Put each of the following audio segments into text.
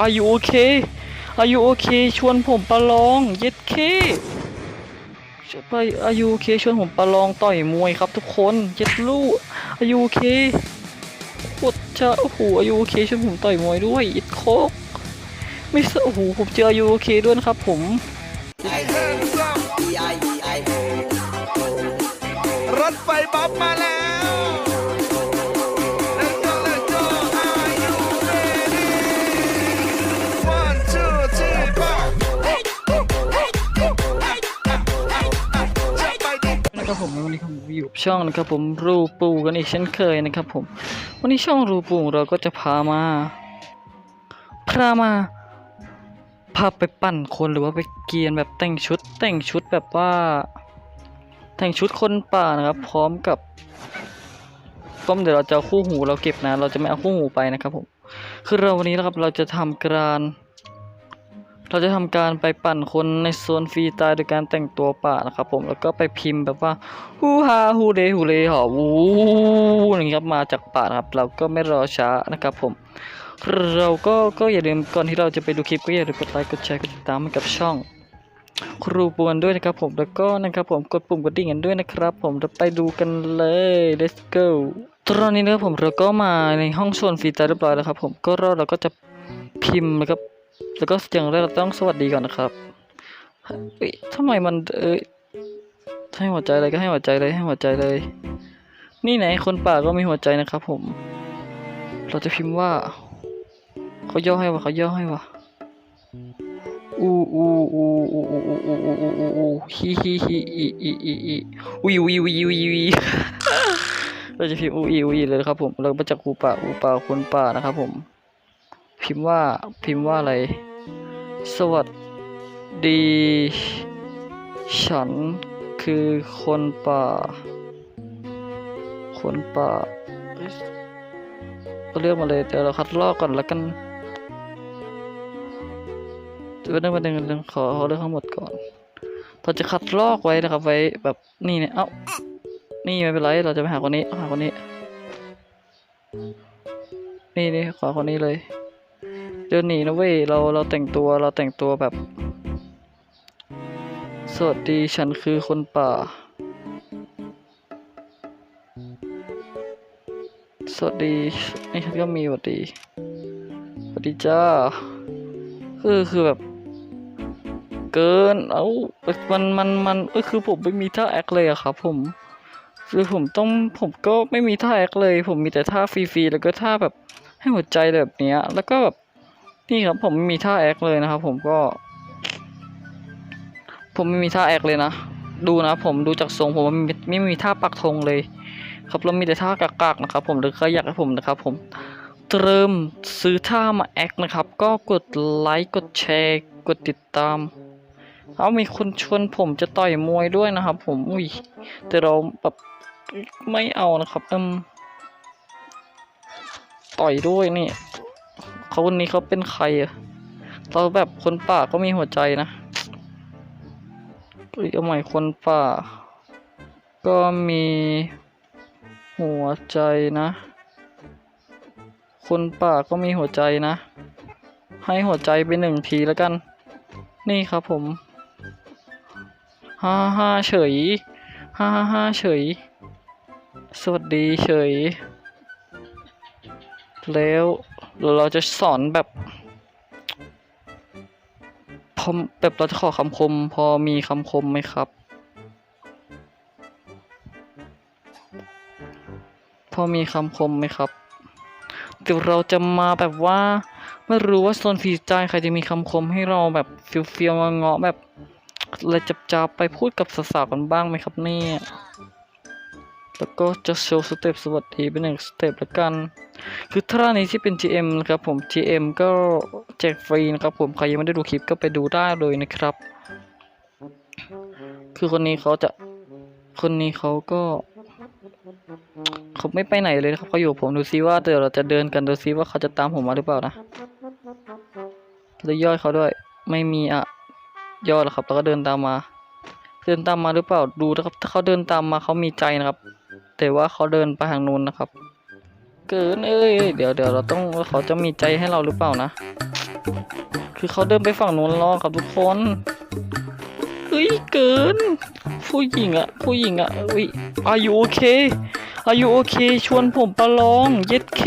Are you okay Are you okay ชวนผมประลองเย็ดเคไป Are you okay ชวนผมประลองต่อยมวยครับทุกคนเย็ดลูก Are you okay โคตรจะโอ้โห Are you okay ชวนผมต่อยมวยด้วยเย็ดโคกไม่สโอ้โหผมเจอ Are you okay ด้วยครับผมรถไฟบ๊อบมาแล้ว นะครับผมวันนี้ผมอยู่ช่องนะครับผมรูปูกันอีกเช่นเคยนะครับผม วันนี้ช่องรูปูเราก็จะพามาพามาพาไปปั่นคนหรือว่าไปเกียนแบบแต่งชุด แต่งชุดแบบว่า แต่งชุดคนป่านะครับ พร้อมกับก็เดี๋ยวเราจะคู่หูเราเก็บนะ เราจะไม่เอาคู่หูไปนะครับผมคือเราวันนี้นะครับเราจะทำการ เราจะทำการไปปั่นคนในโซนฟรีตล์โดยการแต่งตัวป่านะครับผมแล้วก็ไปพิมพ์แบบว่าฮูฮาฮูเดฮูเลหอวูอย่างนี้ครับมาจากป่าครับ เราก็ไม่รอช้านะครับผม เราก็ก็อย่าลืมก่อนที่เราจะไปดูคลิปก็อย่าลืมกดไลค์กดแชร์กดติดตามให้กับช่องครูปวนด้วยนะครับผมแล้วก็นะครับผมกดปุ่มกระดิ่งกันด้วยนะครับ ผมเราไปดูกันเลย let's go ตอนนี้นะครับผมเราก็มาในห้องโซนฟรีตล์เรียบร้อยแล้วครับผมก็เราเราก็จะพิมพ์แล้วก็ แล้วก็อย่างแรกเราต้องสวัสดีก่อนนะครับเฮ้ยทำไมมันเอ้ยให้หัวใจอะไรก็ให้หัวใจเลยให้หัวใจเลย นี่ไหนคนป่าก็มีหัวใจนะครับ ผม เราจะพิมพ์ว่าเขาย่อให้วะเขาย่อให้วะอูอูอูอูอูอูอูอูอูอูอูฮิฮิฮิอีอีอีอีวีวีวีวีวีเราจะพิมพ์อูอีอูอีเลยครับผมเรามาจากอูป่าอูป่าคนป่านะครับผม พิมพ์ว่าพิมพ์ว่าอะไร สวัสดี ฉันคือคนป่า คนป่าเอ้ยก็เลือกมาเลยเดี๋ยวเราคัดลอกก่อนแล้วกันเดี๋ยวนึงวันหนึ่งงขอขอเลือกทั้งหมดก่อนเราจะคัดลอกไว้นะครับไว้แบบนี่เนี่ยเอ้านี่ไม่เป็นไรเราจะไปหาคนนี้หาคนนี้ นี่นี่ขอคนนี้เลย เดินหนีนะเว้ยเราเราแต่งตัวเราแต่งตัวแบบ สวัสดีฉันคือคนป่า สวัสดีนี่ฉันก็มีสวัสดีสวัสดีจ้าคือคือแบบเกิน เอ้ามันมันมันเออคือผมไม่มีท่าแอคเลยอะครับผมคือผมต้องผมก็ไม่มีท่าแอคเลย ผมมีแต่ท่าฟรีๆแล้วก็ท่าแบบให้หัวใจแบบเนี้ย แล้วก็แบบ นี่ครับผมไม่มีท่าแอคเลยนะครับ ผมก็ ผมไม่มีท่าแอคเลยนะดูนะผมดูจากทรงผมไม่มีไม่มีท่าปักธงเลย ครับแล้วมีแต่ท่ากากๆนะครับ ผมหรือใครอยากให้ผมนะครับ ผมเริ่มซื้อท่ามาแอคนะครับ ก็กดไลค์กดแชร์กดติดตามเอามีคนชวนผมจะต่อยมวยด้วยนะครับ ผมอุ้ยแต่เราแบบไม่เอานะครับอืมต่อยด้วยนี่ เขาคนนี้เขาเป็นใครอะเราแบบคนป่าก็มีหัวใจนะเอ้ยเอใหม่คนป่า ก็มีหัวใจนะ คนป่าก็มีหัวใจนะ ให้หัวใจไปหนึ่งทีแล้วกัน นี่ครับผมฮ่าฮ่าเฉยฮ่าฮ่าฮ่าเฉย สวัสดีเฉย แล้ว เราจะสอนแบบพอแบบเราจะขอคำคม พอมีคำคมไหมครับ พอมีคำคมไหมครับเดี๋ยวเราจะมาแบบว่า ไม่รู้ว่าโซนฟรีสไตล์ใครจะมีคำคมให้เราแบบฟิลฟิลมาเงาะแบบอะไรจับจับๆไปพูดกับสาวๆกันบ้างไหมครับเนี่ย แล้วก็จะโชว์สเต็ปสวัสดีเป็นหนึ่งสเต็ปละกัน คือท่านี้ที่เป็น GM นะครับผม GM ก็แจกฟรีนะครับผมใครยังไม่ได้ดูคลิปก็ไปดูได้เลยนะครับ คือคนนี้เขาจะคนนี้เขาก็เขาไม่ไปไหนเลยนะครับเขาอยู่ผมดูซิว่าเดี๋ยวเราจะเดินกันดูซิว่าเขาจะตามผมมาหรือเปล่านะเลยย่อยเขาด้วย ไม่มีอะย่อแล้วครับแล้วก็เดินตามมา เดินตามมาหรือเปล่าดูนะครับ ถ้าเขาเดินตามมาเขามีใจนะครับ แต่ว่าเขาเดินไปทางนู้นนะครับ เกินเอ้ยเดี๋ยวเดี๋ยวเราต้องเขาจะมีใจให้เราหรือเปล่านะ คือเขาเดินไปฝั่งนู้นแล้วครับทุกคนเฮ้ยเกิน ผู้หญิงอะผู้หญิงอะเฮ้ยอายุโอเคอายุโอเคชวนผมประลองเย็ดเค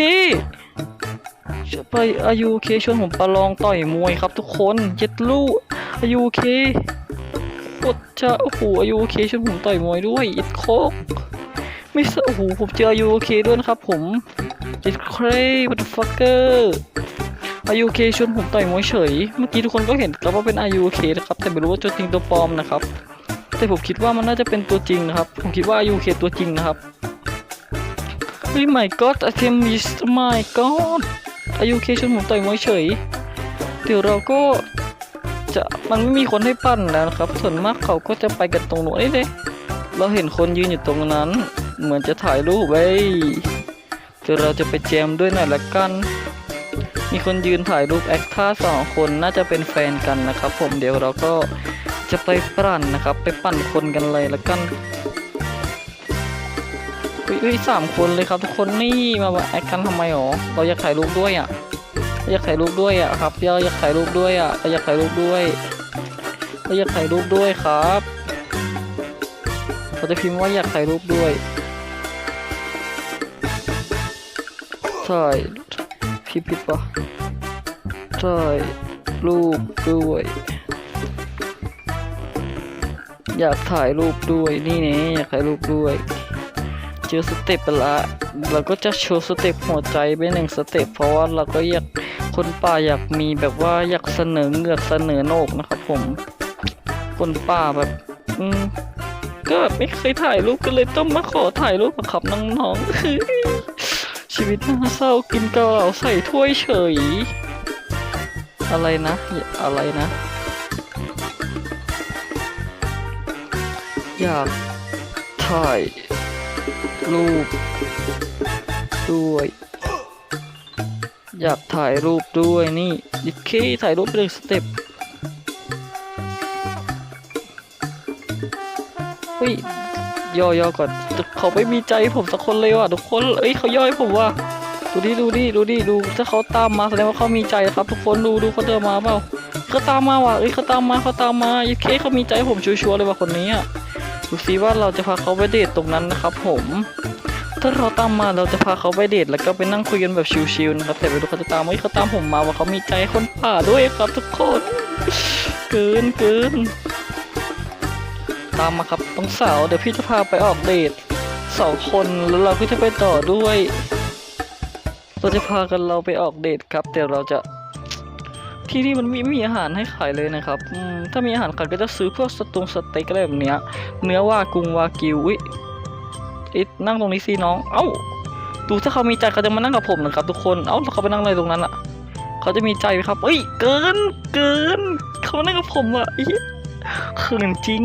ไปอายุโอเคชวนผมประลองต่อยมวยครับทุกคนเย็ดลูกอายุโอเคโคตรจะโอ้โหอายุโอเคชวนผมต่อยมวยด้วยเย็ดโคก ไม่สโอ้โหผมเจออายุโอเคด้วยนะครับผมเย็ดเครบัตฟักเกอร์อายุโอเคชวนผมต่อยมวยเฉย เมื่อกี้ทุกคนก็เห็นแล้วว่าเป็นอายุโอเคนะครับแต่ไม่รู้ว่าตัวจริงตัวปลอมนะครับ แต่ผมคิดว่ามันน่าจะเป็นตัวจริงนะครับ ผมคิดว่าอายุโอเคตัวจริงนะครับเฮ้ย my god ไอเทมมิส my god อายุเคชวนผมต่อยมวยเฉยเดี๋ยวเราก็จะมันไม่มีคนให้ปั้นแล้วนะครับ ส่วนมากเขาก็จะไปกันตรงโน้นนี่เลยเราเห็นคนยืนอยู่ตรงนั้น เหมือนจะถ่ายรูปไว้เดี๋ยวเราจะไปแจมด้วยหน่อยละกัน มีคนยืนถ่ายรูปแอคท่าสองคนน่าจะเป็นแฟนกันนะครับ ผมเดี๋ยวเราก็จะไปปั่นนะครับ ไปปั่นคนกันเลยละกันอุ้ยสามคนเลยครับทุกคนนี่มาแอคกันทำไมหรอเราอยากถ่ายรูปด้วยอะเราอยากถ่ายรูปด้วยอะครับเราอยากถ่ายรูปด้วยอะเราอยากถ่ายรูปด้วยเราอยากถ่ายรูปด้วยครับเราจะพิมพ์ว่าอยากถ่ายรูปด้วยายพิมพ์ผิดปะถ่ายรูปด้วย อยากถ่ายรูปด้วยนี่เนี่ยอยากถ่ายรูปด้วย เจอสเต็ปไปละเราก็จะโชว์สเต็ปหัวใจไปหนึ่งสเต็ปเพราะว่าเราก็อยากคนป่าอยากมีแบบว่าอยากเสนอเงือกเสนอโนกนะครับผม คนป่าแบบอืมก็ไม่เคยถ่ายรูปกันเลยต้องมาขอถ่ายรูปกับขับน้องๆ ชีวิตน่าเศร้ากินเกาเหลาใส่ถ้วยเฉย อะไรนะ อะไรนะ อยากถ่ายรูปด้วย อยากถ่ายรูปด้วยนี่ดิเคถ่ายรูปเป็นสเต็ปเฮ้ย ย่อย่อก่อนเขาไม่มีใจผมสักคนเลยว่ะทุกคนเอ้ยเขาย่อยผมว่ะดูดิดูดิดูดิดูถ้าเขาตามมาแสดงว่าเขามีใจครับ ทุกคนดูดูเขาเดินมาเปล่าเขาตามมาว่ะเอ้ยเขาตามมาเขาตามมาดิเคเขามีใจผมชัวร์เลยว่ะคนนี้อะดูซิว่าเราจะพาเขาไปเดทตรงนั้นนะครับ ผม ถ้าเราตามมาเราจะพาเขาไปเดทแล้วก็ไปนั่งคุยกันแบบชิลๆนะครับแต่ไม่รู้เขาจะตามไหมเขาตามผมมาว่าเขามีใจคนป่าด้วยครับ ทุกคน เกินเกิน ตามมาครับต้องสาวเดี๋ยวพี่จะพาไปออกเดทสองคนแล้วเราก็จะไปต่อด้วยเราจะพากันเราไปออกเดทครับแต่เราจะที่นี่มันไมไม่มีอาหารให้ขายเลยนะครับถ้ามีอาหารขายก็จะซื้อพวกสตูงสเต็กอะไรแบบเนี้ย เนื้อว่ากุงวากิวอุ้ยอิดนั่งตรงนี้สิน้อง เอ้า ดูถ้าเขามีใจเขาจะมานั่งกับผมนะครับ ทุกคน เอ้าแล้วเขาไปนั่งอะไรตรงนั้นอะเขาจะมีใจไหมครับเอ้ย เกิน เกิน เขานั่งกับผมอะเขินจริง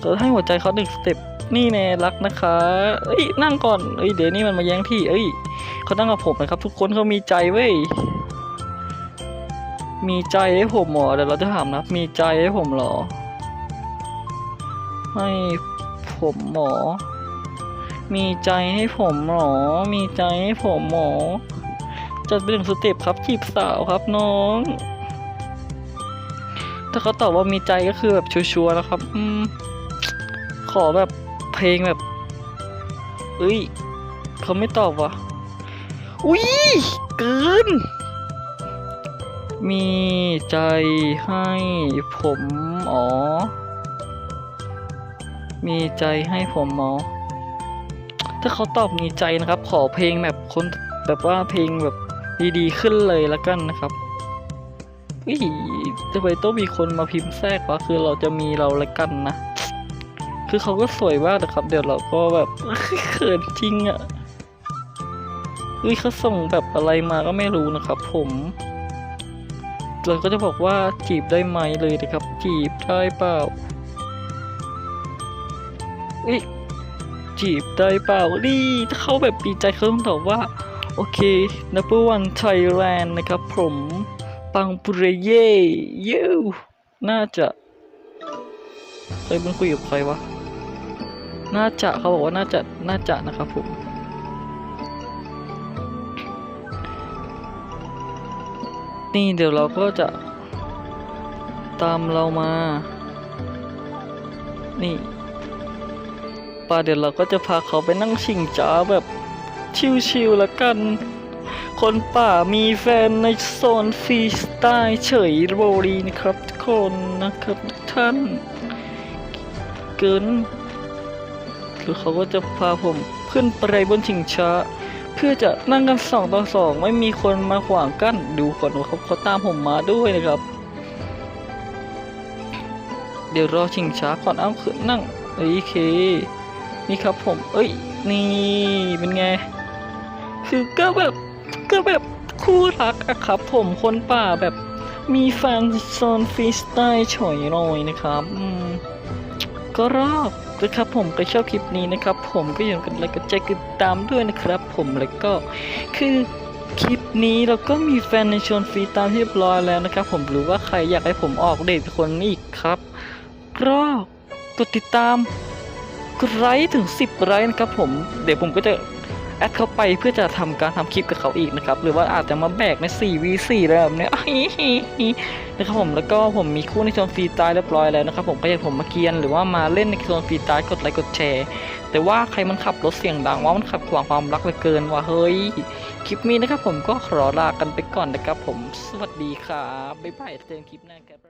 เราให้หัวใจเขาหนึ่งสเต็ปนี่แน่รักนะคะ เอ้ยนั่งก่อนเอ้ยเดี๋ยวนี้มันมาแย่งที่ เอ้ยเขานั่งกับผมนะครับ ทุกคนเขามีใจเว้ยมีใจให้ผมหรอเดี๋ยวเราจะถามนะ มีใจให้ผมหรอให้ผมหมอ มีใจให้ผมหมอมีใจให้ผมหมอ จัดเป็นหนึ่งสเต็ปครับจีบสาวครับน้อง ถ้าเขาตอบว่ามีใจก็คือแบบชัวร์ๆนะครับ อืม ขอแบบเพลงแบบเอ้ยเขาไม่ตอบว่ะอุ้ยเกิน มีใจให้ผมอ๋อ มีใจให้ผมหมอ ถ้าเขาตอบมีใจนะครับ ขอเพลงแบบคนแบบว่าเพลงแบบดีๆขึ้นเลยละกันนะครับอุ้ยจะไปต้องมีคนมาพิมพ์แทรกวะคือเราจะมีเราละกันนะ คือเขาก็สวยมากนะครับ เดี๋ยวเราก็แบบเขินจริงอะ่ะอุ้ยเขาส่งแบบอะไรมาก็ไม่รู้นะครับ ผม เราก็จะบอกว่าจีบได้ไหมเลยนะครับ จีบได้เปล่าอีจีบได้เปล่านี่ถ้าเขาแบบปีใจเขาต้องตอบว่า โอเค number one Thailand นะครับ ผมปังปุเรเย่ยูน่าจะเคยมันคุยกับใครวะ น่าจะเขาบอกว่าน่าจะน่าจะนะครับผมนี่เดี๋ยวเราก็จะตามเรามา นี่ป่าเดี๋ยวเราก็จะพาเขาไปนั่งชิงจ้าแบบชิวๆละกัน คนป่ามีแฟนในโซนฟรีสไตล์เฉยโรดีนะครับทุกคนนะครับทุกท่าน เกิน คือเขาก็จะพาผมขึ้นไปบนชิงช้า เพื่อจะนั่งกันสองต่อสองไม่มีคนมาขวางกั้นดูก่อนว่าเขาเขาตามผมมาด้วยนะครับ เดี๋ยวรอชิงช้าก่อนเอ้าขึ้นนั่งโอเค นี่ครับผม เอ้ย นี่เป็นไง คือก็แบบก็แบบคู่รักอะครับผมคนป่าแบบมีแฟนโซนฟรีสไตล์ฉยหน่อยนะครับอืม ก็รอบนะครับผมก็ชอบคลิปนี้นะครับ ผมก็อย่าลืมกดไลค์กดแชร์กดติดตามด้วยนะครับ ผมแล้วก็คือคลิปนี้เราก็มีแฟนในชวนฟรีตามที่เรียบร้อยแล้วนะครับ ผมหรือว่าใครอยากให้ผมออกเดทคนนี้อีกครับก็กดติดตามกดไลค์ถึง 10ไลค์นะครับผมเดี๋ยวผมก็จะ แอดเข้าไปเพื่อจะทำการทำคลิปกับเขาอีกนะครับ หรือว่าอาจจะมาแบกใน 4v4 อะไรแบบเนี้นะครับผมแล้วก็ผมมีคู่ในโซนฟรีตายเรียบร้อยแล้วนะครับผมก็อยากผมมาเกียนหรือว่ามาเล่นในโซนฟรีตายกดไลค์กดแชร์ แต่ว่าใครมันขับรถเสียงดังว่ามันขับขวางความรักเหลือเกินว่าเฮ้ยคลิปนี้นะครับผมก็ขอลากันไปก่อนนะครับผมสวัสดีครับบ๊ายบายเจอกันคลิปหน้าครับ